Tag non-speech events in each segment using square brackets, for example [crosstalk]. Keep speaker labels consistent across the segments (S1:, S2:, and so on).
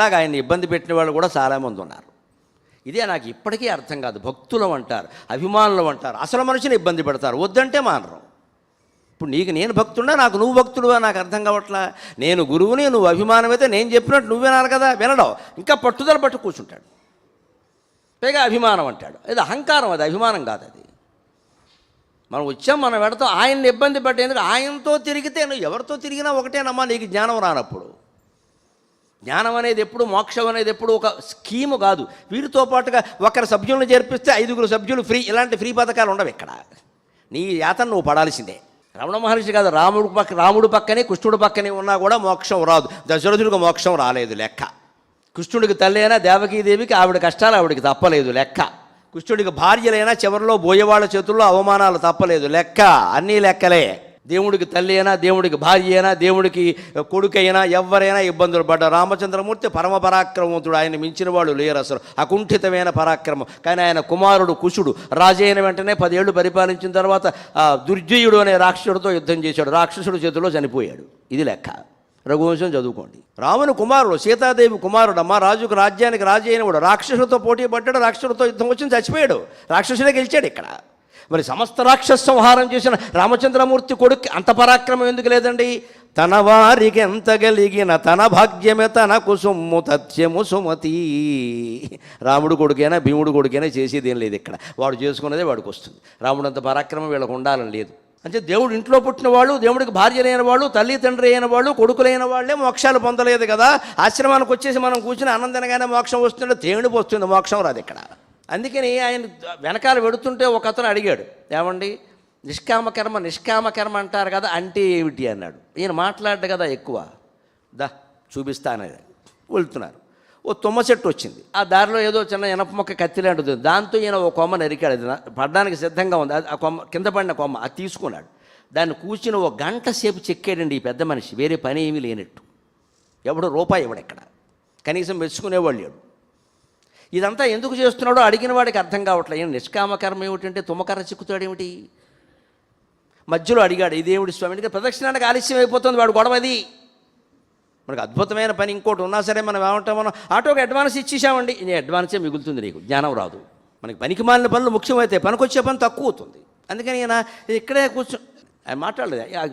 S1: ఇలాగ ఆయన ఇబ్బంది పెట్టిన వాళ్ళు కూడా చాలామంది ఉన్నారు. ఇదే నాకు ఇప్పటికీ అర్థం కాదు. భక్తులు అంటారు అభిమానులు అంటారు. అసలు మనిషిని ఇబ్బంది పెడతారు. వద్దంటే మానరు. ఇప్పుడు నీకు నేను భక్తున్నా నాకు నువ్వు భక్తుడువా? నాకు అర్థం కావట్లా? నేను గురువుని నువ్వు అభిమానమైతే నేను చెప్పినట్టు నువ్వు వినాలి కదా? వినడం. ఇంకా పట్టుదల పట్టు కూర్చుంటాడు. పైగా అభిమానం అంటాడు. ఇది అహంకారం అది అభిమానం కాదు అది. మనం వచ్చాం మనం పెడతాం ఆయన్ని ఇబ్బంది పెట్టేందుకు ఆయనతో తిరిగితే నువ్వు ఎవరితో తిరిగినా ఒకటేనమ్మా నీకు జ్ఞానం రానప్పుడు. జ్ఞానం అనేది ఎప్పుడు మోక్షం అనేది ఎప్పుడు ఒక స్కీము కాదు. వీరితో పాటుగా ఒకరి సభ్యులను చేర్పిస్తే ఐదుగురు సభ్యులు ఫ్రీ ఇలాంటి ఫ్రీ పథకాలు ఉండవు ఇక్కడ. నీ యాతన నువ్వు పడాల్సిందే. రమణ మహర్షి కాదు రాముడు పక్క రాముడు పక్కనే కృష్ణుడు పక్కనే ఉన్నా కూడా మోక్షం రాదు. దశరథుడికి మోక్షం రాలేదు లెక్క. కృష్ణుడికి తల్లి అయినా దేవకీదేవికి ఆవిడ కష్టాలు ఆవిడకి తప్పలేదు లెక్క. కృష్ణుడికి భార్యలైనా చివరిలో బోయేవాళ్ళ చేతుల్లో అవమానాలు తప్పలేదు లెక్క. అన్నీ లెక్కలే. దేవుడికి తల్లి అయినా దేవుడికి భార్య అయినా దేవుడికి కొడుకైనా ఎవరైనా ఇబ్బందులు పడ్డ రామచంద్రమూర్తి పరమ పరాక్రమవంతుడు. ఆయన మించిన వాళ్ళు లేరు అసలు. అకుంఠితమైన పరాక్రమం. కానీ ఆయన కుమారుడు కుశుడు రాజైన వెంటనే పదేళ్ళు పరిపాలించిన తర్వాత దుర్జయుడు అనే రాక్షసుడితో యుద్ధం చేశాడు. రాక్షసుడు చేతిలో చనిపోయాడు. ఇది లెక్క. రఘువంశం చదువుకోండి. రాముని కుమారుడు సీతాదేవి కుమారుడు అమ్మ రాజుకు రాజ్యానికి రాజు అయినవాడు రాక్షసులతో పోటీ పడ్డాడు రాక్షసులతో యుద్ధం వచ్చి చచ్చిపోయాడు. రాక్షసుడే గెలిచాడు ఇక్కడ. మరి సమస్త రాక్షస సంహారం చేసిన రామచంద్రమూర్తి కొడుకు అంత పరాక్రమం ఎందుకు లేదండి? తన వారికి ఎంత గలిగిన తన భాగ్యమే తనకు సొమ్ము తథ్యము సుమతి. రాముడు కొడుకైనా భీముడు కొడుకైనా చేసేది ఏం లేదు ఇక్కడ. వాడు చేసుకున్నదే వాడికి వస్తుంది. రాముడు అంత పరాక్రమం వీళ్ళకు ఉండాలని లేదు. అంటే దేవుడు ఇంట్లో పుట్టిన వాళ్ళు దేవుడికి భార్య లేని వాళ్ళు తల్లి తండ్రి అయిన వాళ్ళు కొడుకులైన వాళ్ళే మోక్షాలు పొందలేదు కదా. ఆశ్రమానికి వచ్చేసి మనం కూర్చుని ఆనందంగానే మోక్షం వస్తుంటే దేవుడికి మోక్షం రాదు ఇక్కడ. అందుకని ఆయన వెనకాల వెడుతుంటే ఒక అతను అడిగాడు ఏమండి? నిష్కామకర్మ నిష్కామకర్మ అంటారు కదా అంటే ఏమిటి? అన్నాడు. ఈయన మాట్లాడ్డు కదా ఎక్కువ. దా చూపిస్తానని. వెళ్తున్నారు. ఓ తుమ్మ చెట్టు వచ్చింది. ఆ దారిలో ఏదో చిన్న ఎనప మొక్క కత్తి లాంటిది దాంతో ఈయన ఓ కొమ్మ నరికాడు. అది పడడానికి సిద్ధంగా ఉంది. అది- ఆ కొమ్మ కింద పడిన కొమ్మ అది తీసుకున్నాడు. దాన్ని కూర్చుని ఓ గంట సేపు చెక్కాడండి ఈ పెద్ద మనిషి. వేరే పని ఏమీ లేనట్టు. ఎవడు రూపాయి ఇవ్వడు ఇక్కడ కనీసం మెచ్చుకునేవాళ్ళు లేడు. ఇదంతా ఎందుకు చేస్తున్నాడో అడిగిన వాడికి అర్థం కావట్లేదు ఈయన నిష్కామకర్మ ఏమిటంటే తుమ్మకర్ర చిక్కుతాడేమిటి మధ్యలో అడిగాడు ఇదేమిటి స్వామి అంటే ప్రదక్షిణానికి ఆలస్యం అయిపోతుంది వాడు గొడవది మనకు అద్భుతమైన పని ఇంకోటి ఉన్నా సరే మనం ఏమంటాం మనం ఆటోకి అడ్వాన్స్ ఇచ్చేసామండి. నేను అడ్వాన్సే మిగులుతుంది నీకు జ్ఞానం రాదు. మనకి పనికి మాలిన పనులు ముఖ్యమైతే పనికొచ్చే పని తక్కువ అవుతుంది. అందుకని ఈయన ఇక్కడే కూర్చో ఆయన మాట్లాడలేదు. ఆ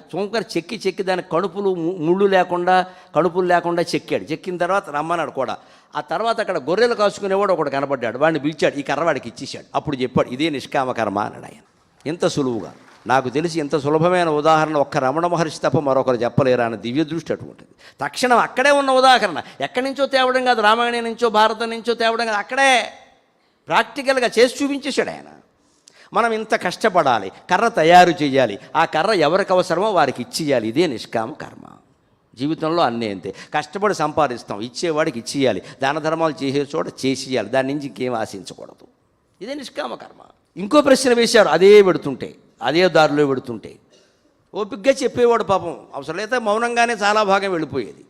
S1: చెక్కి చెక్కి దాని కడుపులు ము- ముళ్ళు లేకుండా కడుపులు లేకుండా చెక్కాడు. చెక్కిన తర్వాత రమ్మన్నాడు కూడా. ఆ తర్వాత అక్కడ గొర్రెలు కాసుకునేవాడు ఒకడు కనపడ్డాడు వాడిని పిలిచాడు. ఈ కర్రవాడికి ఇచ్చేశాడు. అప్పుడు చెప్పాడు ఇదే నిష్కామ కర్మ అన్నాడు ఆయన. ఇంత సులువుగా. నాకు తెలిసి ఇంత సులభమైన ఉదాహరణ ఒక్క రమణ మహర్షి తప్ప మరొకరు చెప్పలేరా అని దివ్య దృష్టి అటువంటిది తక్షణం అక్కడే ఉన్న ఉదాహరణ. ఎక్కడి నుంచో తేవడం కాదు. రామాయణం నుంచో భారతం నుంచో తేవడం కాదు. అక్కడే ప్రాక్టికల్గా చేసి చూపించేశాడు ఆయన. మనం ఇంత కష్టపడాలి కర్ర తయారు చేయాలి ఆ కర్ర ఎవరికి అవసరమో వారికి ఇచ్చేయాలి. ఇదే నిష్కామ కర్మ. జీవితంలో అన్నీ అంతే. కష్టపడి సంపాదిస్తాం ఇచ్చేవాడికి ఇచ్చేయాలి. దాన ధర్మాలు చేసే చోట చేసేయాలి. దాని నుంచి ఇంకేం ఆశించకూడదు. ఇదే నిష్కామ కర్మ. ఇంకో ప్రశ్న వేశారు అదే పెడుతుంటే అదే దారిలో పెడుతుంటే. ఓపిగ్గా చెప్పేవాడు పాపం. అవసరం మౌనంగానే చాలా భాగం వెళ్ళిపోయేది.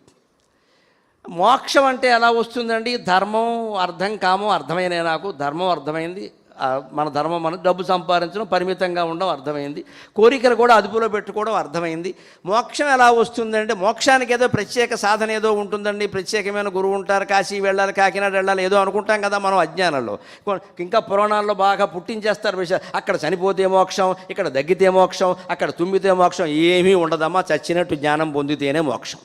S1: మోక్షం అంటే ఎలా వస్తుందండి? ధర్మం అర్థం కామం అర్థమైన నాకు. ధర్మం అర్థమైంది. మన ధర్మం మన డబ్బు సంపాదించడం పరిమితంగా ఉండడం అర్థమైంది. కోరికలు కూడా అదుపులో పెట్టుకోవడం అర్థమైంది. మోక్షం ఎలా వస్తుందంటే మోక్షానికి ఏదో ప్రత్యేక సాధన ఏదో ఉంటుందండి. ప్రత్యేకమైన గురువు ఉంటారు కాశీ వెళ్ళాలి కాకినాడ వెళ్ళాలి ఏదో అనుకుంటాం కదా మనం అజ్ఞానంలో. ఇంకా పురాణాల్లో బాగా పుట్టించేస్తారు విషయాలు. అక్కడ చనిపోతే మోక్షం ఇక్కడ దగ్గితే మోక్షం అక్కడ తుమ్మితే మోక్షం ఏమీ ఉండదమ్మా. చచ్చినట్టు జ్ఞానం పొందితేనే మోక్షం.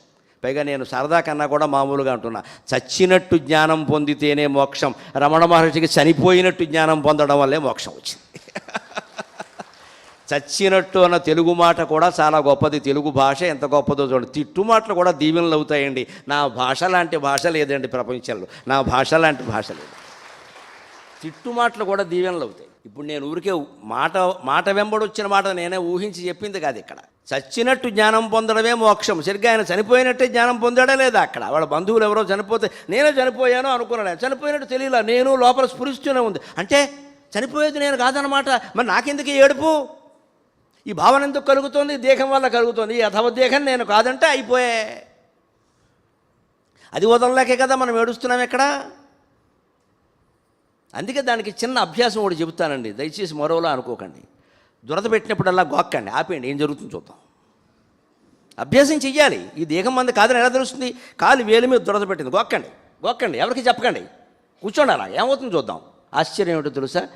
S1: పైగా నేను సరదా కన్నా కూడా మామూలుగా అంటున్నా. చచ్చినట్టు జ్ఞానం పొందితేనే మోక్షం. రమణ మహర్షికి చనిపోయినట్టు జ్ఞానం పొందడం వల్లే మోక్షం వచ్చింది. చచ్చినట్టు అన్న తెలుగు మాట కూడా చాలా గొప్పది. తెలుగు భాష ఎంత గొప్పదో చూడండి. తిట్టు మాటలు కూడా దీవెనలు అవుతాయండి. నా భాష లాంటి భాష లేదండి ప్రపంచంలో. నా భాష లాంటి భాష లేదు. తిట్టు మాటలు కూడా దీవెనలు అవుతాయి. ఇప్పుడు నేను ఊరికే మాట మాట వెంబడి వచ్చిన మాట నేనే ఊహించి చెప్పింది కాదు ఇక్కడ. చచ్చినట్టు జ్ఞానం పొందడమే మోక్షం. సరిగ్గా ఆయన చనిపోయినట్టే జ్ఞానం పొందాడా లేదా? అక్కడ వాళ్ళ బంధువులు ఎవరో చనిపోతే నేనే చనిపోయాను అనుకున్నాడు? చనిపోయినట్టు తెలియలా? నేను లోపల స్ఫురిస్తూనే ఉంది. అంటే చనిపోయేది నేను కాదనమాట మరి నాకెందుకు ఏడుపు? ఈ భావన ఎందుకు కలుగుతుంది? దేహం వల్ల కలుగుతుంది. ఈ అథవ దేహం నేను కాదంటే అయిపోయే. అది వదలలేకే కదా మనం ఏడుస్తున్నాం ఇక్కడ అందుకే దానికి చిన్న అభ్యాసం ఒకటి చెబుతానండి. దయచేసి మరోలా అనుకోకండి. దురద పెట్టినప్పుడల్లా గోక్కండి ఆపేయండి ఏం జరుగుతుందో చూద్దాం. అభ్యాసం చెయ్యాలి. ఈ దేహం మంది కాదని ఎలా తెలుస్తుంది? కాలు వేలు మీద దురద పెట్టింది. గోక్కండి గోక్కండి ఎవరికి చెప్పకండి. కూర్చోండి అలా ఏమవుతుందో చూద్దాం. ఆశ్చర్యం ఏమిటో తెలుసా?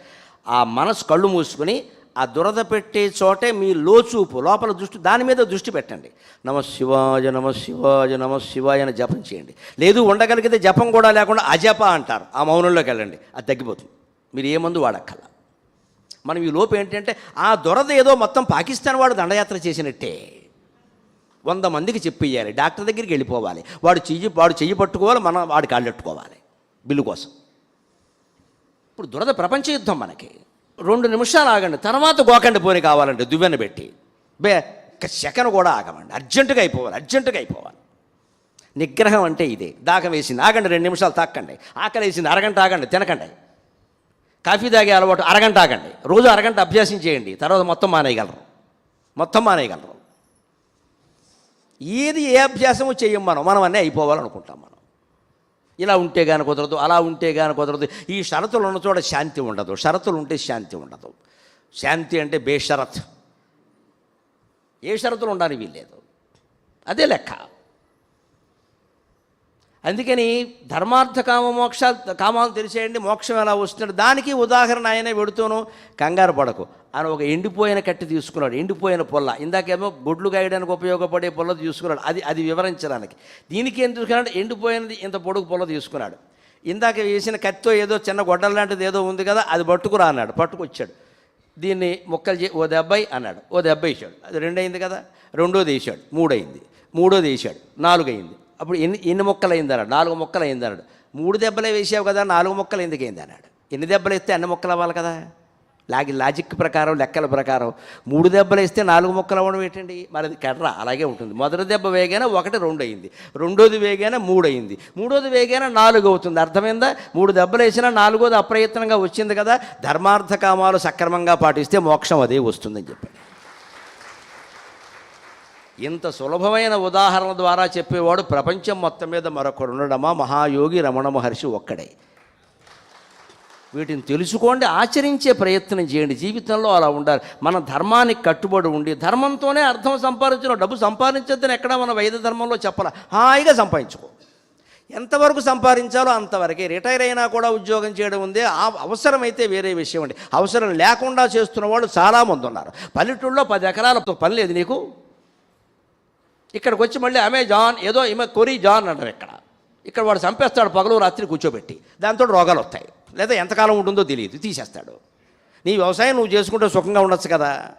S1: ఆ మనసు కళ్ళు మూసుకుని ఆ దురద పెట్టే చోటే మీ లోచూపు లోపల దృష్టి దాని మీద దృష్టి పెట్టండి. నమ శివాయ నమ శివాయ నమ శివాయ అని జపం చేయండి. లేదు ఉండగలిగితే జపం కూడా లేకుండా అజప అంటారు. ఆ మౌనంలోకి వెళ్ళండి. అది తగ్గిపోతుంది. మీరు ఏ మందు వాడక్కల మనం ఈ లోపు ఏంటంటే ఆ దురద ఏదో మొత్తం పాకిస్తాన్ వాడు దండయాత్ర చేసినట్టే. వంద మందికి చెప్పియ్యాలి డాక్టర్ దగ్గరికి వెళ్ళిపోవాలి. వాడు చెయ్యి వాడు చెయ్యి పట్టుకోవాలి మనం వాడు కాళ్ళెట్టుకోవాలి బిల్లు కోసం. ఇప్పుడు దురద ప్రపంచ యుద్ధం మనకి. రెండు నిమిషాలు ఆగండి తర్వాత గోకండి పోని కావాలంటే దువ్వెన పెట్టి. బే ఒక్క సెకండ్ కూడా ఆగమండి అర్జెంటుగా అయిపోవాలి అర్జెంటుగా అయిపోవాలి. నిగ్రహం అంటే ఇదే దాకం వేసింది ఆగండి రెండు నిమిషాలు తాకండి ఆకలి వేసింది అరగంట ఆగండి తినకండి. కాఫీ తాగే అలవాటు అరగంట ఆగండి. రోజు అరగంట అభ్యాసం చేయండి. తర్వాత మొత్తం మానేయగలరు. మొత్తం మానేయగలరు. ఏది ఏ అభ్యాసము చేయం మనం మనం అన్నీ అయిపోవాలనుకుంటాం మనం. ఇలా ఉంటే కానీ కుదరదు అలా ఉంటే కానీ కుదరదు. ఈ షరతులు ఉన్న చోట శాంతి ఉండదు. షరతులు ఉంటే శాంతి ఉండదు. శాంతి అంటే బేషరత్. ఏ షరతులు ఉండాలి వీల్లేదు. అదే లెక్క. అందుకని ధర్మార్థ కామ మోక్ష కామాలు తెలిసేయండి మోక్షం ఎలా వస్తున్నాడు దానికి ఉదాహరణ ఆయన పెడుతూను. కంగారు పడకు. అని ఒక ఎండిపోయిన కట్టి తీసుకున్నాడు ఎండిపోయిన పొల్ల. ఇందాకేమో గుడ్లు గాయడానికి ఉపయోగపడే పొల్ల తీసుకున్నాడు అది అది వివరించడానికి. దీనికి ఏం తీసుకున్నాడు ఎండిపోయినది ఇంత పొడుగు పొల్ల తీసుకున్నాడు. ఇందాక వేసిన కత్తితో ఏదో చిన్న గొడ్డల లాంటిది ఏదో ఉంది కదా అది పట్టుకురా అన్నాడు పట్టుకొచ్చాడు. దీన్ని ముక్కలు చే ఓ దెబ్బై అన్నాడు ఓ దెబ్బ వేసాడు అది రెండు అయింది కదా రెండోది వేసాడు మూడైంది మూడోది వేసాడు నాలుగైంది. అప్పుడు ఎన్ని ఎన్ని మొక్కలు అయిందన్నాడు నాలుగు మొక్కలు అయిందన్నాడు మూడు దెబ్బలే వేసావు కదా నాలుగు మొక్కలు ఎందుకు అయిందన్నాడు? ఎన్ని దెబ్బలు వేస్తే అన్ని మొక్కలు అవ్వాలి కదా? లాగి లాజిక్ ప్రకారం లెక్కల ప్రకారం. మూడు దెబ్బలు వేస్తే నాలుగు మొక్కలు అవ్వడం ఏంటండి? మరి అది కర్ర అలాగే ఉంటుంది. మొదటి దెబ్బ వేగానే ఒకటి రెండు అయింది. రెండోది వేగానే మూడు అయింది. మూడోది వేగానే నాలుగు అవుతుంది. అర్థమైందా? మూడు దెబ్బలు వేసినా నాలుగోది అప్రయత్నంగా వచ్చింది కదా. ధర్మార్థ కామాలు సక్రమంగా పాటిస్తే మోక్షం అదే వస్తుందని చెప్పాడు. ఇంత సులభమైన ఉదాహరణ ద్వారా చెప్పేవాడు ప్రపంచం మొత్తం మీద మరొకడు ఉండడమా? మహాయోగి రమణ మహర్షి ఒక్కడే. వీటిని తెలుసుకోండి ఆచరించే ప్రయత్నం చేయండి. జీవితంలో అలా ఉండాలి. మన ధర్మానికి కట్టుబడి ఉండి ధర్మంతోనే అర్థం సంపాదించిన డబ్బు సంపాదించొద్దని ఎక్కడ మన వైద్య ధర్మంలో చెప్పాల? హాయిగా సంపాదించుకో. ఎంతవరకు సంపాదించాలో అంతవరకే. రిటైర్ అయినా కూడా ఉద్యోగం చేయడం ఉంది. ఆ అవసరమైతే వేరే విషయం అండి. అవసరం లేకుండా చేస్తున్న వాళ్ళు చాలామంది ఉన్నారు. పల్లెటూళ్ళలో పది ఎకరాల పని లేదు నీకు? ఇక్కడికి వచ్చి మళ్ళీ అమెజాన్ ఏదో ఈమె కొరి జాన్ అంటారు ఇక్కడ. ఇక్కడ వాడు చంపేస్తాడు పగలు రాత్రి కూర్చోబెట్టి. దాంతో రోగాలు వస్తాయి. లేదా ఎంతకాలం ఉంటుందో తెలియదు. తీసేస్తాడు. నీ వ్యవసాయం నువ్వు చేసుకుంటే సుఖంగా ఉండొచ్చు కదా.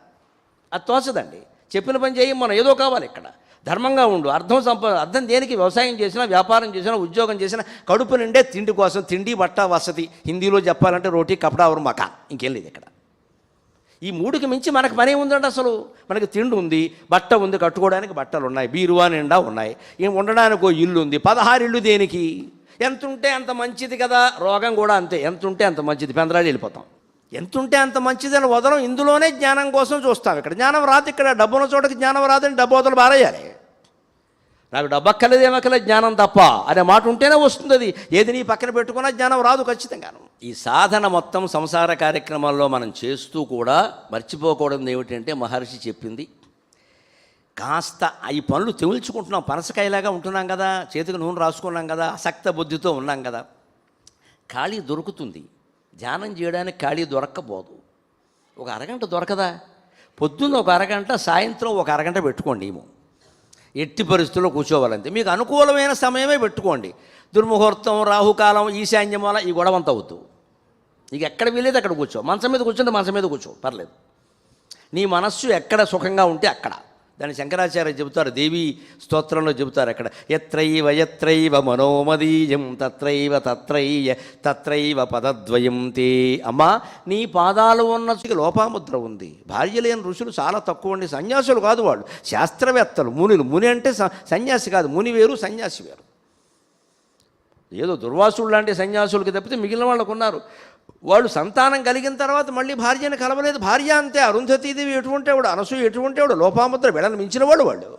S1: అది తోచదండి. చెప్పిన పని చేయి మనం ఏదో కావాలి ఇక్కడ. ధర్మంగా ఉండు. అర్థం సంపద అర్థం దేనికి వ్యవసాయం చేసినా వ్యాపారం చేసినా ఉద్యోగం చేసినా కడుపు నిండే తిండి కోసం తిండి బట్ట వసతి. హిందీలో చెప్పాలంటే రోటీ కపడా అవరు మకా ఇంకేం లేదు ఇక్కడ. మూడుకి మించి మనకు పని ఉందండి అసలు? మనకి తిండి ఉంది బట్ట ఉంది కట్టుకోవడానికి బట్టలు ఉన్నాయి బీరువా నిండా ఉన్నాయి. ఏం ఉండడానికి ఓ ఇల్లు ఉంది పదహారు ఇల్లు దేనికి? ఎంత ఉంటే అంత మంచిది కదా? రోగం కూడా అంతే. ఎంత ఉంటే అంత మంచిది. పెందరాడి వెళ్ళిపోతాం. ఎంత ఉంటే అంత మంచిదని వదలం. ఇందులోనే జ్ఞానం కోసం చూస్తాం. ఇక్కడ జ్ఞానం రాదు ఇక్కడ డబ్బున చోటకి జ్ఞానం రాదని డబ్బు వదలు బారేయాలి. నాకు డబ్బు అక్కర్లేదు ఏమక్కర్లేదు జ్ఞానం తప్ప అనే మాట ఉంటేనే వస్తుంది అది ఏది నీ పక్కన పెట్టుకున్నా జ్ఞానం రాదు ఖచ్చితంగాను. ఈ సాధన మొత్తం సంసార కార్యక్రమాల్లో మనం చేస్తూ కూడా మర్చిపోకూడదు ఏమిటంటే మహర్షి చెప్పింది కాస్త ఈ పనులు తెగుల్చుకుంటున్నాం పనసకాయలాగా ఉంటున్నాం కదా చేతికి నూనె రాసుకున్నాం కదా అసక్త బుద్ధితో ఉన్నాం కదా. ఖాళీ దొరుకుతుంది. ధ్యానం చేయడానికి ఖాళీ దొరక్కపోదు. ఒక అరగంట దొరకదా? పొద్దున్న ఒక అరగంట సాయంత్రం ఒక అరగంట పెట్టుకోండి ఏమో. ఎట్టి పరిస్థితుల్లో కూర్చోవాలంతే. మీకు అనుకూలమైన సమయమే పెట్టుకోండి. దుర్ముహూర్తం రాహుకాలం ఈశాన్యం వల్ల ఈ గొడవ అంతా అవుతూ నీకు ఎక్కడ వీలేదు అక్కడ కూర్చో. మంచం మీద కూర్చుంటే మంచం మీద కూర్చో. పర్లేదు. నీ మనస్సు ఎక్కడ సుఖంగా ఉంటే అక్కడ. దాని శంకరాచార్య చెబుతారు దేవి స్తోత్రంలో చెబుతారు అక్కడ. ఎత్రైవ ఎత్రైవ మనోమదీయం తత్రైవ తత్రైయ తత్రైవ పదద్వయం తే. అమ్మా నీ పాదాలు ఉన్న లోపాముద్ర ఉంది. భార్య లేని ఋషులు చాలా తక్కువ ఉండి సన్యాసులు కాదు వాళ్ళు. శాస్త్రవేత్తలు మునులు. ముని అంటే స- సన్యాసి కాదు. ముని వేరు సన్యాసి వేరు. ఏదో దుర్వాసులు లాంటి సన్యాసులకి తప్పితే మిగిలిన వాళ్ళకు ఉన్నారు వాళ్ళు సంతానం కలిగిన తర్వాత మళ్ళీ భార్యను కలవలేదు. భార్య అంతే అరుంధతీదేవి ఎటువంటి వాడు అనసూయ ఎటువంటి వాడు లోపాముద్ర వెళ్ళని మించిన వాడు వాళ్ళు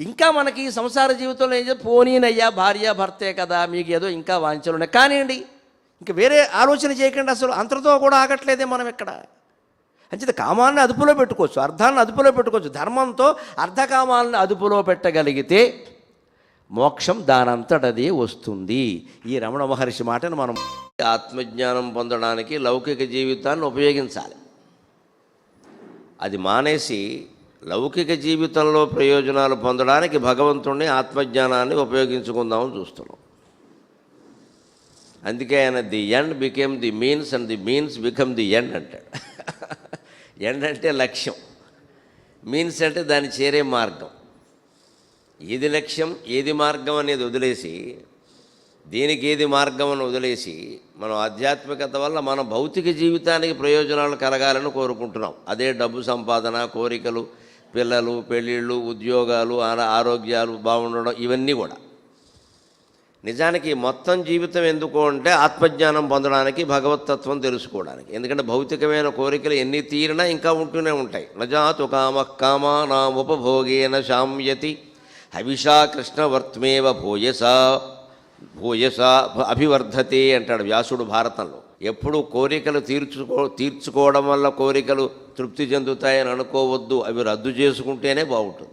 S1: ఇంకా మనకి సంసార జీవితంలో ఏం పోనీనయ్యా భార్య భర్తే కదా మీకు ఏదో ఇంకా వాంఛలు ఉన్నాయి. కానివ్వండి ఇంక వేరే ఆలోచన చేయకండి అసలు. అంతటితో కూడా ఆగట్లేదే మనం ఇక్కడ. అంచేత కామాన్ని అదుపులో పెట్టుకోవచ్చు అర్థాన్ని అదుపులో పెట్టుకోవచ్చు. ధర్మంతో అర్ధకామాలను అదుపులో పెట్టగలిగితే మోక్షం దానంతటదే వస్తుంది. ఈ రమణ మహర్షి మాటను మనం ఆత్మజ్ఞానం పొందడానికి లౌకిక జీవితాన్ని ఉపయోగించాలి. అది మానేసి లౌకిక జీవితంలో ప్రయోజనాలు పొందడానికి భగవంతుణ్ణి ఆత్మజ్ఞానాన్ని ఉపయోగించుకుందామని చూస్తున్నాం. అందుకే ఆయన the end became the means and the means become the end అంటాడు. ఎండ్ అంటే లక్ష్యం. మీన్స్ అంటే దాన్ని చేరే మార్గం. ఏది లక్ష్యం ఏది మార్గం అనేది వదిలేసి దీనికి ఏది మార్గం వదిలేసి మనం ఆధ్యాత్మికత వల్ల మన భౌతిక జీవితానికి ప్రయోజనాలు కలగాలని కోరుకుంటున్నాం. అదే డబ్బు సంపాదన కోరికలు పిల్లలు పెళ్ళిళ్ళు ఉద్యోగాలు ఆరోగ్యాలు బాగుండడం ఇవన్నీ కూడా. నిజానికి మొత్తం జీవితం ఎందుకు అంటే ఆత్మజ్ఞానం పొందడానికి భగవతత్వం తెలుసుకోవడానికి. ఎందుకంటే భౌతికమైన కోరికలు ఎన్ని తీరినా ఇంకా ఉంటూనే ఉంటాయి. నజాతు కామ కామా నాముపభోగేన శామ్యతి హవిషా కృష్ణవర్త్మేవ భూయసా. భూయస అభివర్ధతే అంటాడు వ్యాసుడు భారతంలో. ఎప్పుడు కోరికలు తీర్చుకో తీర్చుకోవడం వల్ల కోరికలు తృప్తి చెందుతాయని అనుకోవద్దు. అవి రద్దు చేసుకుంటేనే బాగుంటుంది.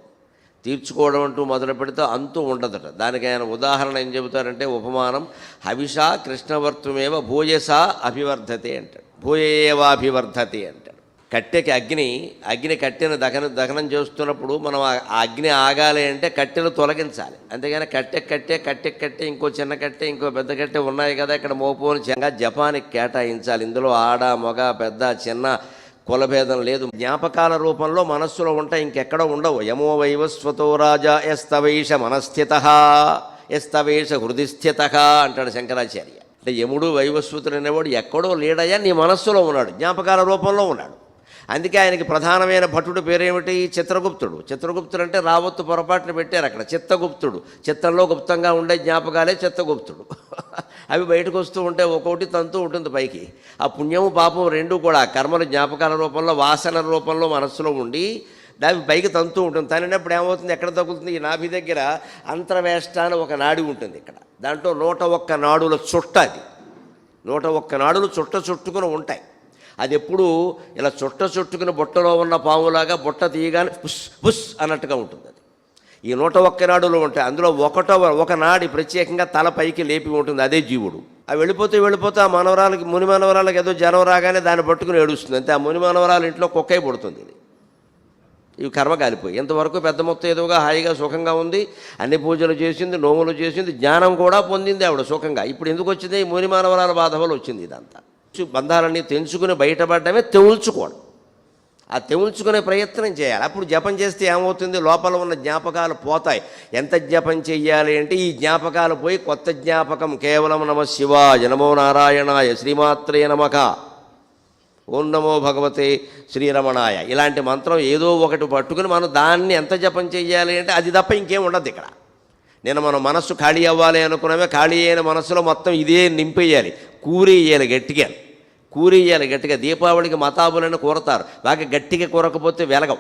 S1: తీర్చుకోవడం అంటూ మొదలు పెడితే అంతూ ఉండదట. దానికి ఆయన ఉదాహరణ ఏం చెబుతారంటే ఉపమానం హవిష కృష్ణవర్తమేవ భూయసా అభివర్ధతే అంటాడు. భూయేవాభివర్ధతే అంటాడు. కట్టెకి అగ్ని అగ్ని కట్టెను దహన దహనం చేస్తున్నప్పుడు మనం ఆ అగ్ని ఆగాలి అంటే కట్టెలు తొలగించాలి. అంతేగాని కట్టె కట్టె కట్టె కట్టె ఇంకో చిన్న కట్టె ఇంకో పెద్ద కట్టె ఉన్నాయి కదా ఇక్కడ మోపోని చెంగా జపానికి కేటాయించాలి. ఇందులో ఆడ మగ పెద్ద చిన్న కులభేదం లేదు. జ్ఞాపకాల రూపంలో మనస్సులో ఉంటాయి ఇంకెక్కడ ఉండవు. యమో వైవస్వతో రాజా ఎస్తవైష మనస్థిత ఎస్తవేష హృదిస్థిత అంటాడు శంకరాచార్య. అంటే యముడు వైవస్వతుడు అనేవాడు ఎక్కడో లేడయ్యా నీ మనస్సులో ఉన్నాడు జ్ఞాపకాల రూపంలో ఉన్నాడు. అందుకే ఆయనకి ప్రధానమైన భటుడు పేరేమిటి? చిత్రగుప్తుడు. చిత్రగుప్తుడు అంటే రావత్తు పొరపాటున పెట్టారు అక్కడ. చిత్తగుప్తుడు. చిత్తంలో గుప్తంగా ఉండే జ్ఞాపకాలే చిత్తగుప్తుడు. [laughs] అవి బయటకు వస్తూ ఉంటే ఒక్కొక్కటి తంతూ ఉంటుంది పైకి. ఆ పుణ్యము పాపం రెండు కూడా కర్మల జ్ఞాపకాల రూపంలో వాసన రూపంలో మనస్సులో ఉండి దాని పైకి తంతూ ఉంటుంది. తనినప్పుడు ఏమవుతుంది? ఎక్కడ తగులుతుంది? ఈ నాభి దగ్గర అంతర్వేష్ట అని ఒక నాడి ఉంటుంది ఇక్కడ. దాంట్లో నూట ఒక్క నాడుల చుట్ట అది. నూట ఒక్క నాడులు చుట్ట చుట్టుకుని ఉంటాయి. అది ఎప్పుడు ఇలా చుట్ట చుట్టుకుని బుట్టలో ఉన్న పాములాగా బుట్ట తీయగానే పుస్ పుస్ అన్నట్టుగా ఉంటుంది అది. ఈ నూట ఒక్క నాడులు ఉంటాయి. అందులో ఒకటో ఒక నాడి ప్రత్యేకంగా తల పైకి లేపి ఉంటుంది. అదే జీవుడు. అవి వెళ్ళిపోతే వెళ్ళిపోతే ఆ మనవరాలకి ముని మనవరాలకి ఏదో జనం రాగానే దాన్ని పట్టుకుని ఏడుస్తుంది. అంతే ఆ ముని మనవరాలు ఇంట్లో కుక్కై పుడుతుంది ఇది. ఇవి కర్మ కాలిపోయి. ఇంతవరకు పెద్ద మొత్తం ఏదోగా హాయిగా సుఖంగా ఉంది. అన్ని పూజలు చేసింది నోములు చేసింది జ్ఞానం కూడా పొందింది ఆవిడ సుఖంగా. ఇప్పుడు ఎందుకు వచ్చింది? ఈ ముని మానవరాల బాధ వల్ల వచ్చింది ఇదంతా. బంధాలన్నీ తెంచుకుని బయటపడమే తెవుల్చుకోవడం. ఆ తెవుల్చుకునే ప్రయత్నం చేయాలి. అప్పుడు జపం చేస్తే ఏమవుతుంది? లోపల ఉన్న జ్ఞాపకాలు పోతాయి. ఎంత జపం చెయ్యాలి అంటే ఈ జ్ఞాపకాలు పోయి కొత్త జ్ఞాపకం కేవలం నమ శివాయ నమో నారాయణాయ శ్రీమాత్రే నమక ఓం నమో భగవతే శ్రీరమణాయ. ఇలాంటి మంత్రం ఏదో ఒకటి పట్టుకుని మనం దాన్ని ఎంత జపం చెయ్యాలి అంటే అది తప్ప ఇంకేం ఉండదు ఇక్కడ. నేను మన మనస్సు ఖాళీ అవ్వాలి అనుకున్నామే ఖాళీ అయిన మనస్సులో మొత్తం ఇదే నింపేయాలి. కూరేయాలి గట్టిగా. కూరేయాలి గట్టిగా. దీపావళికి మతాబులను కూరతారు. బాగా గట్టిగా కూరకపోతే వెలగం.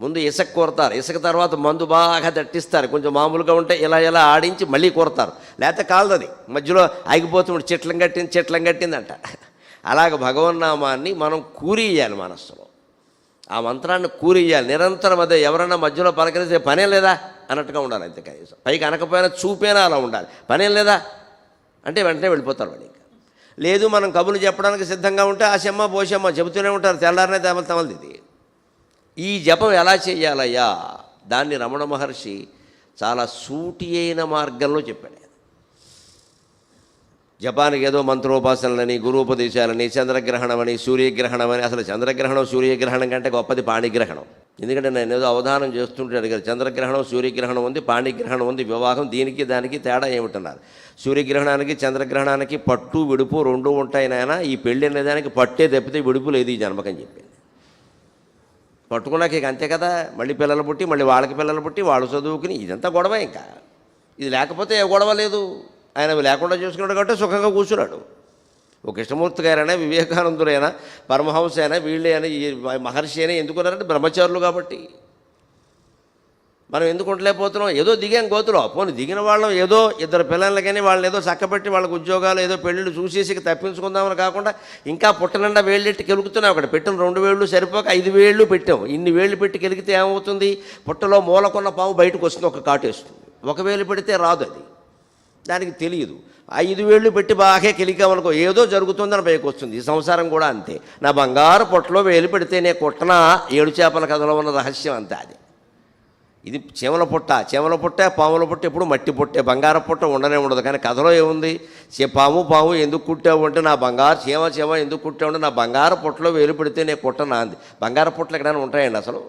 S1: ముందు ఇసుక కూరతారు. ఇసుక తర్వాత మందు బాగా దట్టిస్తారు కొంచెం మామూలుగా ఉంటే ఇలా ఇలా ఆడించి మళ్ళీ కూరతారు. లేకపోతే కాలదది. మధ్యలో ఆగిపోతుంది చెట్లం కట్టింది చెట్లం కట్టిందంట. అలాగ భగవన్నామాన్ని మనం కూరియాలి మనస్సులో. ఆ మంత్రాన్ని కూరియాలి నిరంతరం అదే ఎవరైనా మధ్యలో పలకరిస్తే పనే లేదా? అన్నట్టుగా ఉండాలి అంతే కనీసం. పైకి అనకపోయినా చూపేనా అలా ఉండాలి. పనేం లేదా? అంటే వెంటనే వెళ్ళిపోతారు వాళ్ళు ఇంకా. లేదు మనం కబులు చెప్పడానికి సిద్ధంగా ఉంటే ఆ పోషమ్మ చెబుతూనే ఉంటారు. తెల్లారనే తమలు తమలది ఇది. ఈ జపం ఎలా చేయాలయ్యా? దాన్ని రమణ మహర్షి చాలా సూటి అయిన మార్గంలో చెప్పాడు. జపానికి ఏదో మంత్రోపాసనలని గురూపదేశాలని చంద్రగ్రహణమని సూర్యగ్రహణమని అసలు చంద్రగ్రహణం సూర్యగ్రహణం కంటే గొప్పది పాణిగ్రహణం. ఎందుకంటే నేను ఏదో అవధానం చేస్తుంటే కదా. చంద్రగ్రహణం సూర్యగ్రహణం ఉంది పాణిగ్రహణం ఉంది వివాహం దీనికి దానికి తేడా ఏమిటన్నారు? సూర్యగ్రహణానికి చంద్రగ్రహణానికి పట్టు విడుపు రెండు ఉంటాయి నాయన. ఈ పెళ్ళి అనేదానికి పట్టే తప్పితే విడుపు లేదు ఈ జన్మకని చెప్పింది. పట్టుకున్నాక ఇక అంతే కదా. మళ్ళీ పిల్లలు పుట్టి మళ్ళీ వాళ్ళకి పిల్లలు పుట్టి వాళ్ళు చదువుకుని ఇదంతా గొడవ ఇంకా. ఇది లేకపోతే ఏ గొడవ లేదు. ఆయన లేకుండా చూసుకున్నాడు కాబట్టి సుఖంగా కూర్చున్నాడు. ఒక కృష్ణమూర్తి గారైనా వివేకానందుడైనా పరమహంస అయినా వీళ్ళే ఈ మహర్షి అయినా ఎందుకున్నారంటే బ్రహ్మచారులు కాబట్టి. మనం ఎందుకు ఉండలేకపోతున్నాం? ఏదో దిగాం గోతులో. పోనీ దిగిన వాళ్ళం ఏదో ఇద్దరు పిల్లలకని వాళ్ళని ఏదో చక్కబెట్టి వాళ్ళకి ఉద్యోగాలు ఏదో పెళ్ళిళ్ళు చూసేసి తప్పించుకుందామని కాకుండా ఇంకా పుట్టనండా వేళ్ళెట్టి కెలుగుతున్నాం అక్కడ పెట్టిన రెండు వేళ్ళు సరిపోక ఐదు వేళ్ళు పెట్టాం. ఇన్ని వేళ్ళు పెట్టి కెలిగితే ఏమవుతుంది? పుట్టలో మూలకున్న పాము బయటకు వస్తుంది ఒక కాటేస్తుంది. ఒక వేలు పెడితే రాదు అది. దానికి తెలియదు. ఐదు వేళ్ళు పెట్టి బాగా కెలికామనుకో ఏదో జరుగుతుందని పైకి వస్తుంది. ఈ సంసారం కూడా అంతే. నా బంగారు పొట్టలో వేలు పెడితేనే నే ఏడు చేపల కథలో ఉన్న రహస్యం అంతే అది. ఇది చీమల పుట్ట. చీమల పుట్ట పాముల పుట్ట ఎప్పుడు మట్టి పుట్టే. బంగారం పుట్ట ఉండనే ఉండదు. కానీ కథలో ఏముంది? చే పాము పాము ఎందుకు కుట్టావు అంటే నా బంగారు చీమ చీమ ఎందుకు కుట్టావు అంటే నా బంగారు పుట్టలో వేలు పెడితే నేను కుట్టనా అంది. బంగారు పుట్టలు ఎక్కడైనా ఉంటాయండి అసలు?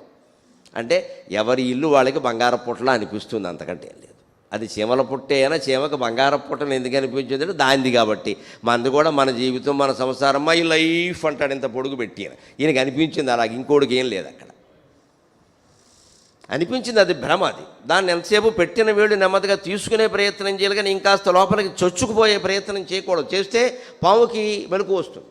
S1: అంటే ఎవరి ఇల్లు వాళ్ళకి బంగారు పుట్టలా అనిపిస్తుంది అంతకంటే లేదు. అది చీమల పుట్టే అయినా చీమకు బంగారం పుట్టలు ఎందుకు అనిపించింది అంటే దాంది కాబట్టి. మనది కూడా మన జీవితం మన సంసారం ఈ లైఫ్ అంటాడు ఇంత పొడుగు పెట్టి ఈయనకి అనిపించింది అలాగ ఇంకోడికి ఏం లేదు అక్కడ. అనిపించింది అది భ్రమ అది. దాన్ని ఎంతసేపు పెట్టిన వేళ్ళు నెమ్మదిగా తీసుకునే ప్రయత్నం చేయాలి కానీ ఇంకాస్త లోపలికి చొచ్చుకుపోయే ప్రయత్నం చేయకూడదు. చేస్తే పాముకి వెనుక వస్తుంది.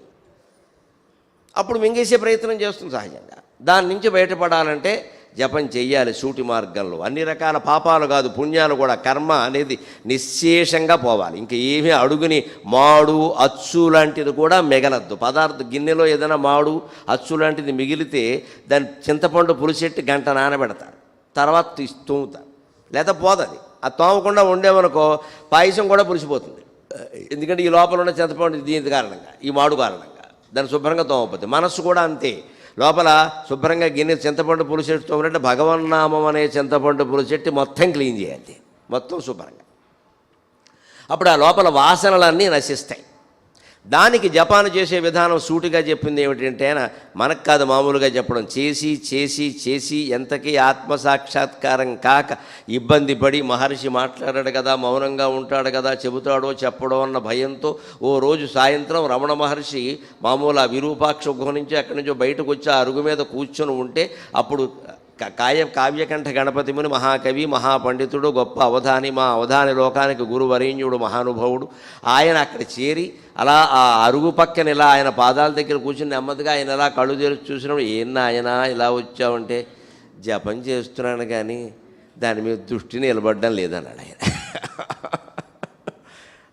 S1: అప్పుడు మింగేసే ప్రయత్నం చేస్తుంది సహజంగా. దాని నుంచి బయటపడాలంటే జపం చెయ్యాలి సూటి మార్గంలో. అన్ని రకాల పాపాలు కాదు పుణ్యాలు కూడా. కర్మ అనేది నిశ్శేషంగా పోవాలి. ఇంకా ఏమీ అడుగుని మాడు అచ్చు లాంటిది కూడా మిగలద్దు. పదార్థ గిన్నెలో ఏదైనా మాడు అచ్చు లాంటిది మిగిలితే దాని చింతపండు పులిసెట్టి గంట నానబెడతారు. తర్వాత తోముతారు. లేదా పోదది ఆ తోమకుండా ఉండేమనుకో పాయసం కూడా పులిసిపోతుంది. ఎందుకంటే ఈ లోపల ఉన్న చింతపండు దీని కారణంగా ఈ మాడు కారణంగా. దాన్ని శుభ్రంగా తోమపోతుంది మనస్సు కూడా అంతే. లోపల శుభ్రంగా గిన్నె చింతపండు పులిసెట్టు తోమినట్టు భగవన్నామం అనే చింతపండు పులిసెట్టి మొత్తం క్లీన్ చేయాలి. మొత్తం శుభ్రంగా. అప్పుడు ఆ లోపల వాసనలన్నీ నశిస్తాయి. దానికి జపాను చేసే విధానం సూటిగా చెప్పింది ఏమిటంటే ఆయన మనకు కాదు మామూలుగా చెప్పడం చేసి చేసి చేసి ఎంతకీ ఆత్మసాక్షాత్కారం కాక ఇబ్బంది పడి మహర్షి మాట్లాడాడు కదా మౌనంగా ఉంటాడు కదా చెబుతాడో చెప్పడో అన్న భయంతో ఓ రోజు సాయంత్రం రమణ మహర్షి మామూలు ఆ విరూపాక్ష గుహ నుంచి అక్కడి నుంచో బయటకు వచ్చి ఆ అరుగు మీద కూర్చొని ఉంటే అప్పుడు కాయ కావ్యకంఠ గణపతి ముని మహాకవి మహాపండితుడు గొప్ప అవధాని మా అవధాని లోకానికి గురువరేణ్యుడు మహానుభావుడు ఆయన అక్కడ చేరి అలా ఆ అరుగు పక్కన ఇలా ఆయన పాదాల దగ్గర కూర్చుని నెమ్మదిగా ఆయన ఇలా కళ్ళు తెరిచి చూసినప్పుడు ఏం ఆయన ఇలా వచ్చావంటే జపం చేస్తున్నాను కానీ దాని మీద దృష్టి నిలబడడం లేదన్నాడు ఆయన.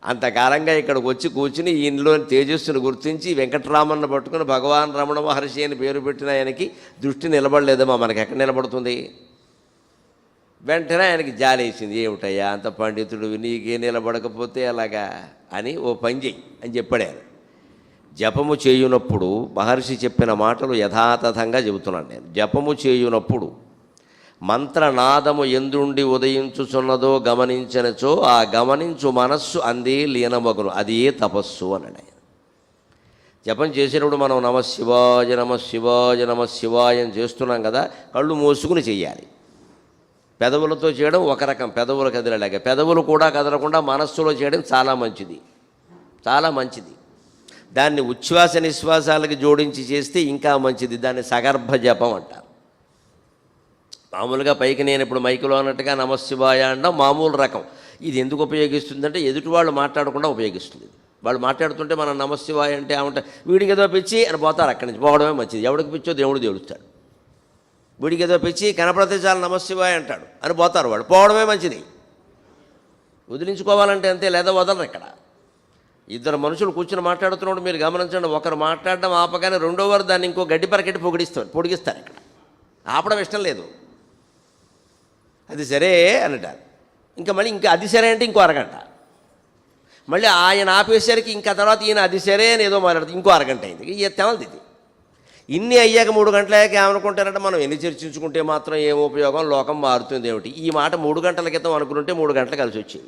S1: అంతకాలంగా ఇక్కడికి వచ్చి కూర్చుని ఈయనలోని తేజస్సును గుర్తించి వెంకటరామన్న పట్టుకుని భగవాన్ రమణ మహర్షి అని పేరు పెట్టిన ఆయనకి దృష్టి నిలబడలేదమ్మా మనకి ఎక్కడ నిలబడుతుంది? వెంటనే ఆయనకి జాలేసింది ఏమిటయ్యా అంత పండితుడు నీకే నిలబడకపోతే అలాగా అని ఓ పని చెయ్యి అని చెప్పాడు ఆయన జపము చేయునప్పుడు మహర్షి చెప్పిన మాటలు యథాతథంగా చెబుతున్నాను నేను. జపము చేయునప్పుడు మంత్రనాదము ఎందుండి ఉదయించుచున్నదో గమనించనచో ఆ గమనించు మనస్సు అందే లీనమగును. అదే తపస్సు అన్నాడు ఆయన. జపం చేసేటప్పుడు మనం నమ శివాయ నమ శివాయ నమ శివాయ చేస్తున్నాం కదా కళ్ళు మూసుకుని చెయ్యాలి. పెదవులతో చేయడం ఒక రకం పెదవులు కదిలేలాగా. పెదవులు కూడా కదలకుండా మనస్సులో చేయడం చాలా మంచిది. చాలా మంచిది. దాన్ని ఉచ్ఛ్వాస నిశ్వాసాలకి జోడించి చేస్తే ఇంకా మంచిది. దాన్ని సగర్భ జపం అంటారు. మామూలుగా పైకి నేను ఇప్పుడు మైకులో అన్నట్టుగా నమశివాయ అనడం మామూలు రకం. ఇది ఎందుకు ఉపయోగిస్తుందంటే ఎదుటి వాళ్ళు మాట్లాడకుండా ఉపయోగిస్తుంది. వాళ్ళు మాట్లాడుతుంటే మనం నమశివాయ అంటే ఏమంటే వీడికి ఏదో పిచ్చి అని పోతారు అక్కడి నుంచి. పోవడమే మంచిది. ఎవడికి పిచ్చో దేవుడు తేలుస్తాడు. వీడికి ఏదో పిచ్చి కనపడితే చాలు నమశివాయ అంటాడు. అని పోతారు వాడు పోవడమే మంచిది. వదిలించుకోవాలంటే అంతే లేదా వదలరు ఇక్కడ. ఇద్దరు మనుషులు కూర్చుని మాట్లాడుతున్నప్పుడు మీరు గమనించండి ఒకరు మాట్లాడడం ఆపగానే రెండో వారు దాన్ని ఇంకో గడ్డి పరకెట్టి పొగిడిస్తారు పొడిగిస్తారు ఇక్కడ. ఆపడం ఇష్టం లేదు. అది సరే అంటారు ఇంకా మళ్ళీ ఇంకా అది సరే అంటే ఇంకో అరగంట. మళ్ళీ ఆయన ఆపేసరికి ఇంకా తర్వాత ఈయన అది సరే అని ఏదో మాట్లాడుతుంది ఇంకో అరగంట అయింది. ఇక తెలది ఇది. ఇన్ని అయ్యాక మూడు గంటలయ్యాక ఏమనుకుంటారంటే మనం ఎన్ని చర్చించుకుంటే మాత్రం ఏం ఉపయోగం లోకం మారుతుంది ఏమిటి? ఈ మాట మూడు గంటల క్రితం అనుకుంటే మూడు గంటలు కలిసి వచ్చింది.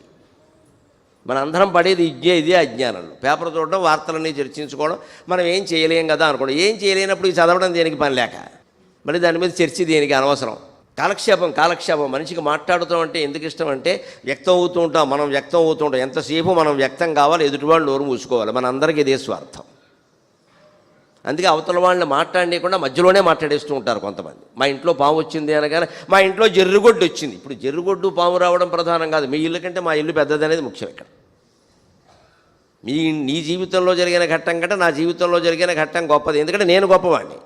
S1: మన అందరం పడేది ఇజ్ఞ ఇదే అజ్ఞానంలో పేపర్ చూడడం వార్తలన్నీ చర్చించుకోవడం మనం ఏం చేయలేం కదా అనుకోవడం. ఏం చేయలేనప్పుడు ఈ చదవడం దేనికి పని లేక? మళ్ళీ దాని మీద చర్చ దేనికి అనవసరం? కాలక్షేపం కాలక్షేపం. మనిషికి మాట్లాడుతాం అంటే ఎందుకు ఇష్టం అంటే వ్యక్తం అవుతూ ఉంటాం మనం వ్యక్తం అవుతూ ఉంటాం. ఎంతసేపు మనం వ్యక్తం కావాలి ఎదుటివాళ్ళు నోరు మూసుకోవాలి. మన అందరికీ ఇదే స్వార్థం. అందుకే అవతల వాళ్ళని మాట్లాడకుండా మధ్యలోనే మాట్లాడేస్తూ ఉంటారు కొంతమంది. మా ఇంట్లో పాము వచ్చింది అనగానే మా ఇంట్లో జర్రుగొడ్డు వచ్చింది. ఇప్పుడు జర్రుగొడ్డు పాము రావడం ప్రధానం కాదు. మీ ఇల్లు కంటే మా ఇల్లు పెద్దదనేది ముఖ్యం ఇక్కడ. మీ నీ జీవితంలో జరిగిన ఘట్టం కంటే నా జీవితంలో జరిగిన ఘట్టం గొప్పది. ఎందుకంటే నేను గొప్పవాడిని.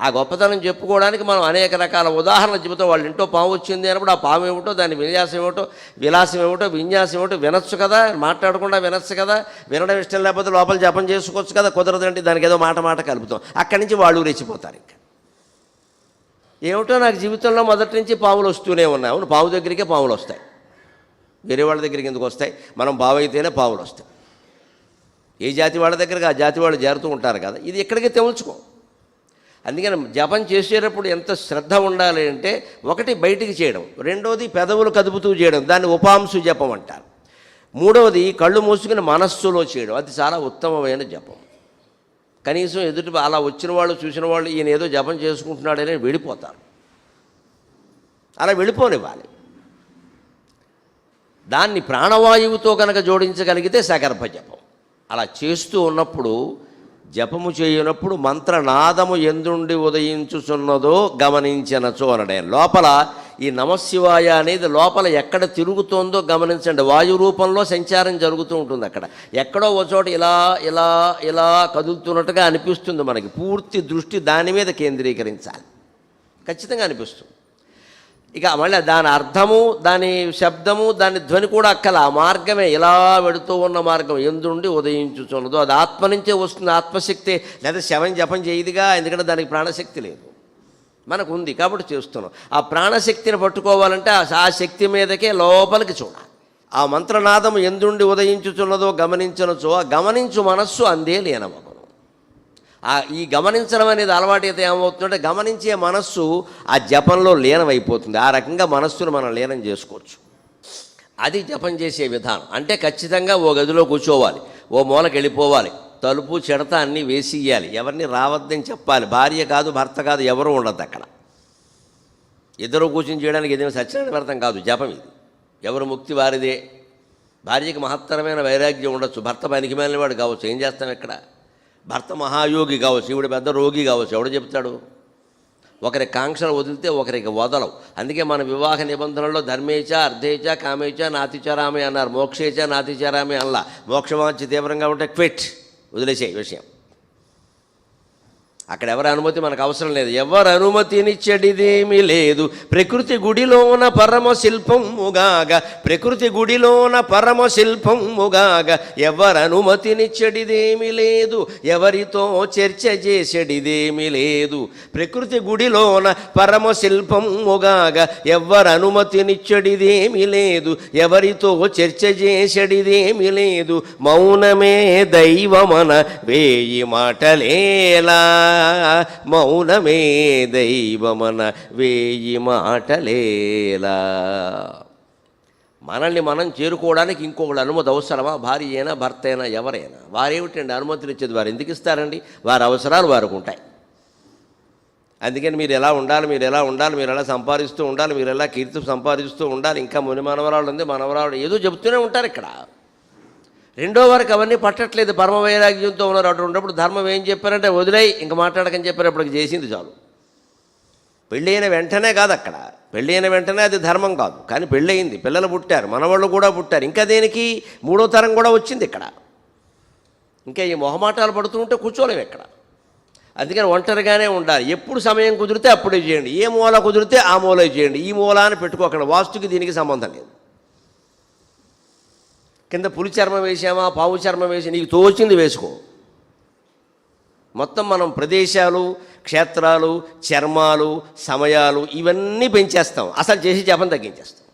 S1: ఆ గొప్పతనం చెప్పుకోవడానికి మనం అనేక రకాల ఉదాహరణలు చెబుతాం. వాళ్ళు ఇంటో పాము వచ్చింది అన్నప్పుడు ఆ పాము ఏమిటో దాని విన్యాసం ఏమిటో విలాసం ఏమిటో విన్యాసం ఏమిటో వినొచ్చు కదా? మాట్లాడకుండా వినొచ్చు కదా? వినడం ఇష్టం లేకపోతే లోపల జపం చేసుకోవచ్చు కదా? కుదరదంటే దానికి ఏదో మాట మాట కలుపుతాం. అక్కడి నుంచి వాళ్ళు రెచ్చిపోతారు ఇంకా. ఏమిటో నాకు జీవితంలో మొదటి నుంచి పాములు వస్తూనే ఉన్నాయి. అవును పావు దగ్గరికే పాములు వస్తాయి. వేరే వాళ్ళ దగ్గరికి ఎందుకు వస్తాయి? మనం బావైతేనే పావులు వస్తాయి. ఏ జాతి వాళ్ళ దగ్గరకి ఆ జాతి వాళ్ళు చేరుతూ ఉంటారు కదా? ఇది ఎక్కడికి తెముల్చుకో అందుకని జపం చేసేటప్పుడు ఎంత శ్రద్ధ ఉండాలి అంటే ఒకటి బయటికి చేయడం రెండవది పెదవులు కదుపుతూ చేయడం దాన్ని ఉపాంశు జపం అంటారు. మూడవది కళ్ళు మూసుకుని మనస్సులో చేయడం అది చాలా ఉత్తమమైన జపం. కనీసం ఎదుటి అలా వచ్చిన వాళ్ళు చూసిన వాళ్ళు ఈయన ఏదో జపం చేసుకుంటున్నాడని వెళ్ళిపోతారు. అలా వెళ్ళిపోనివ్వాలి. దాన్ని ప్రాణవాయువుతో కనుక జోడించగలిగితే సగర్భ జపం. అలా చేస్తూ ఉన్నప్పుడు జపము చేయనప్పుడు మంత్రనాదము ఎందుండి ఉదయించుచున్నదో గమనించినచో అనడే. లోపల ఈ నమశివాయ అనేది లోపల ఎక్కడ తిరుగుతోందో గమనించండి. వాయు రూపంలో సంచారం జరుగుతూ ఉంటుంది అక్కడ. ఎక్కడో ఒక చోట ఇలా ఇలా ఇలా కదులుతున్నట్టుగా అనిపిస్తుంది మనకి. పూర్తి దృష్టి దాని మీద కేంద్రీకరించాలి. ఖచ్చితంగా అనిపిస్తుంది. ఇక మళ్ళీ దాని అర్థము దాని శబ్దము దాని ధ్వని కూడా అక్కల ఆ మార్గమే. ఇలా వెడుతూ ఉన్న మార్గం ఎందుండి ఉదయించుచున్నదో అది ఆత్మ నుంచే వస్తుంది. ఆత్మశక్తి లేదా శవం జపం చేయదుగా ఎందుకంటే దానికి ప్రాణశక్తి లేదు. మనకు ఉంది కాబట్టి చేస్తున్నాం. ఆ ప్రాణశక్తిని పట్టుకోవాలంటే ఆ- శక్తి మీదకే లోపలికి చూడాలి. ఆ మంత్రనాదం ఎందుండి ఉదయించుచున్నదో గమనించనుచో ఆ గమనించు మనస్సు అందే లేనమ్మ ఈ గమనించడం అనేది అలవాటు అయితే ఏమవుతుందంటే గమనించే మనస్సు ఆ జపంలో లీనమైపోతుంది. ఆ రకంగా మనస్సును మనం లీనం చేసుకోవచ్చు. అది జపం చేసే విధానం. అంటే ఖచ్చితంగా ఓ గదిలో కూర్చోవాలి ఓ మూలకి వెళ్ళిపోవాలి తలుపు చెడత అన్నీ వేసియ్యాలి. ఎవరిని రావద్దని చెప్పాలి. భార్య కాదు భర్త కాదు ఎవరు ఉండదు అక్కడ. ఇద్దరు కూర్చొని చేయడానికి ఏదైనా సత్యనారాయణ వ్రతం కాదు జపం ఇది. ఎవరు ముక్తి వారిదే. భార్యకి మహత్తరమైన వైరాగ్యం ఉండొచ్చు. భర్త పనికి వాడు కావచ్చు. ఏం చేస్తాం ఇక్కడ? భర్త మహాయోగి కావచ్చు ఈవిడ పెద్ద రోగి కావచ్చు ఎవడు చెప్తాడు? ఒకరి కాంక్షలు వదిలితే ఒకరికి వదలవు. అందుకే మన వివాహ నిబంధనల్లో ధర్మేచ అర్ధేచ కామేచ నాతిచరామే అన్నారు. మోక్షేచ నాతిచరామే అల్లా మోక్షవాంచి తీవ్రంగా ఉంటే క్విట్. వదిలేసే విషయం. అక్కడ ఎవరి అనుమతి మనకు అవసరం లేదు. ఎవరు అనుమతినిచ్చడిదేమీ లేదు. ప్రకృతి గుడిలోన పరమ శిల్పముగాగ ప్రకృతి గుడిలోన పరమ శిల్పముగాగ ఎవరు అనుమతినిచ్చడిదేమీ లేదు. ఎవరితో చర్చ చేసేడిదేమీ లేదు. ప్రకృతి గుడిలోన పరమ శిల్పముగాగ ఎవరు అనుమతినిచ్చడిదేమీ లేదు. ఎవరితో చర్చ చేసేడిదేమీ లేదు. మౌనమే దైవమన వేయి మాటలేలా. మౌనమే దైవమన వేయి మాటలేలా. మనల్ని మనం చేరుకోవడానికి ఇంకొకటి అనుమతి అవసరమా? భార్య అయినా భర్త అయినా ఎవరైనా. వారేమిటండి అనుమతులు ఇచ్చేది? వారు ఎందుకు ఇస్తారండి? వారి అవసరాలు వారికి ఉంటాయి. అందుకని మీరు ఎలా ఉండాలి మీరు ఎలా ఉండాలి మీరు ఎలా సంపాదిస్తూ ఉండాలి మీరు ఎలా కీర్తి సంపాదిస్తూ ఉండాలి ఇంకా ముని మనవరాలు ఉంది మనవరాలు ఏదో చెబుతూనే ఉంటారు ఇక్కడ. రెండో వారికి అవన్నీ పట్టట్లేదు. పరమ వైరాగ్యంతో ఉన్నారు. అటు ఉన్నప్పుడు ధర్మం ఏం చెప్పారంటే వదిలేయి ఇంక మాట్లాడకని చెప్పారు. అప్పటికి చేసింది చాలు. పెళ్ళి అయిన వెంటనే కాదు అక్కడ. పెళ్ళి అయిన వెంటనే అది ధర్మం కాదు. కానీ పెళ్ళి అయింది పిల్లలు పుట్టారు. మనవాళ్ళు కూడా పుట్టారు. ఇంకా దేనికి? మూడో తరం కూడా వచ్చింది ఇక్కడ. ఇంకా ఈ మొహమాటాలు పడుతూ ఉంటే కూర్చోలేము ఇక్కడ. అందుకని ఒంటరిగానే ఉండాలి. ఎప్పుడు సమయం కుదిరితే అప్పుడే చేయండి. ఏ మూల కుదిరితే ఆ మూల చేయండి. ఈ మూల అని పెట్టుకోకండి వాస్తుకి దీనికి సంబంధం లేదు. కింద పులి చర్మం వేసామా పావు చర్మం వేసి నీకు తోచింది వేసుకో. మొత్తం మనం ప్రదేశాలు క్షేత్రాలు చర్మాలు సమయాలు ఇవన్నీ పెంచేస్తాం. అసలు చేసి జపం తగ్గించేస్తాం.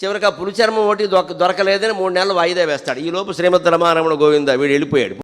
S1: చివరికి ఆ పులి చర్మం ఒకటి దొరక దొరకలేదని మూడు నెలలు వాయిదా వేస్తాడు. ఈలోపు శ్రీమద్ రమారమణ గోవింద వీడు వెళ్ళిపోయాడు.